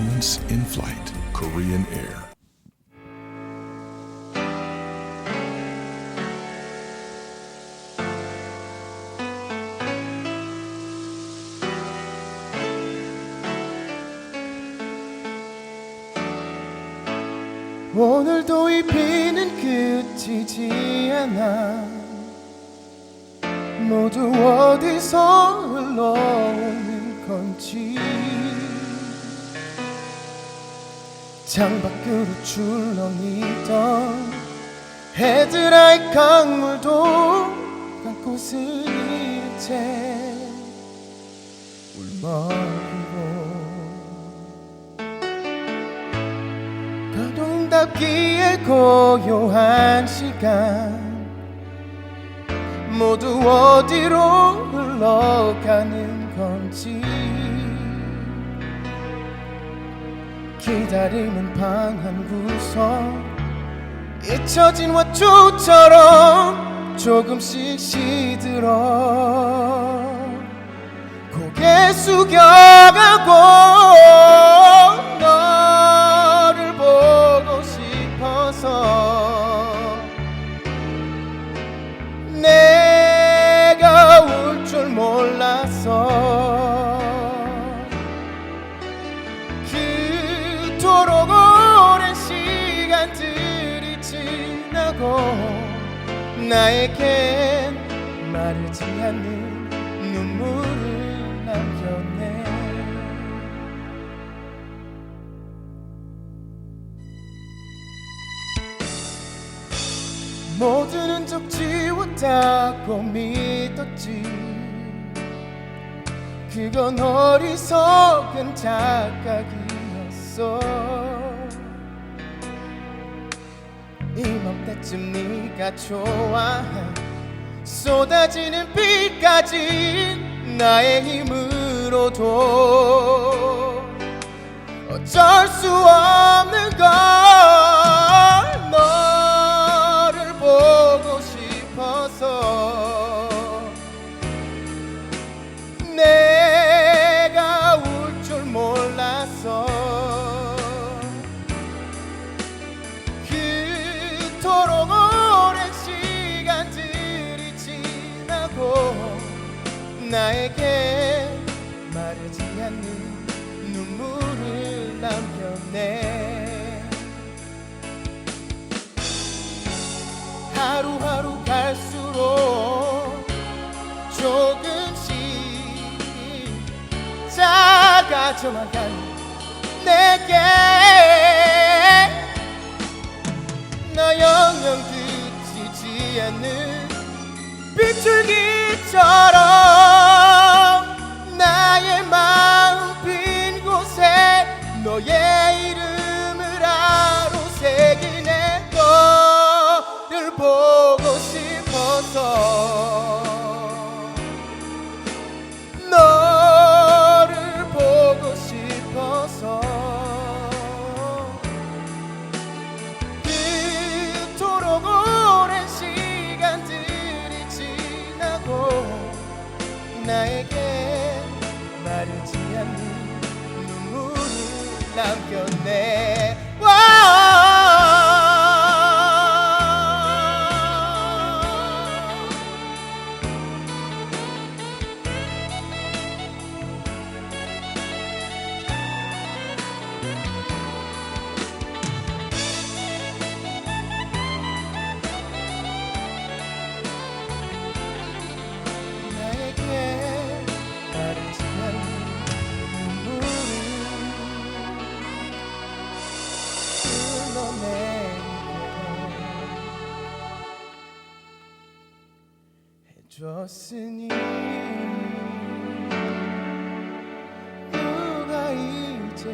excellence in flight. Korean Air. 오늘도 이 비는 그치지 않아 모두 어디서 흘러오는 건지 창밖으로 출렁이던 헤드라이 강물도 강꽃을 이제 울먹이고. 가동답기에 고요한 시간 모두 어디로 흘러가는 건지 기다림은 방 한 구석. 잊혀진 화초처럼 조금씩 시들어. 고개 숙여가고 너를 보고 싶어서 내가 울 줄 몰랐어 시간들이 지나고 나에겐 마르지 않는 눈물을 남겼네. 모든 흔적 지웠다고 믿었지. 그건 어리석은 착각이었어 이맘때쯤 네가 좋아 쏟아지는 비까지 나의 힘으로도 어쩔 수 나에게 마르지 않는 눈물을 남겼네. 하루하루 갈수록 조금씩 작아져만 간 내게 나 영영 그치지 않는 비줄기처럼 싶어서 너를 보고 싶어서 그토록 오랜 시간들이 지나고 나에게 마르지 않는 눈물을 남겼네 해줬으니 누가 이제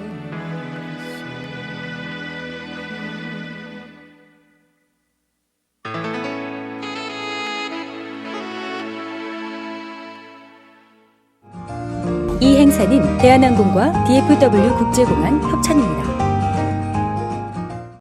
이 행사는 대한항공과 DFW 국제공항 협찬입니다.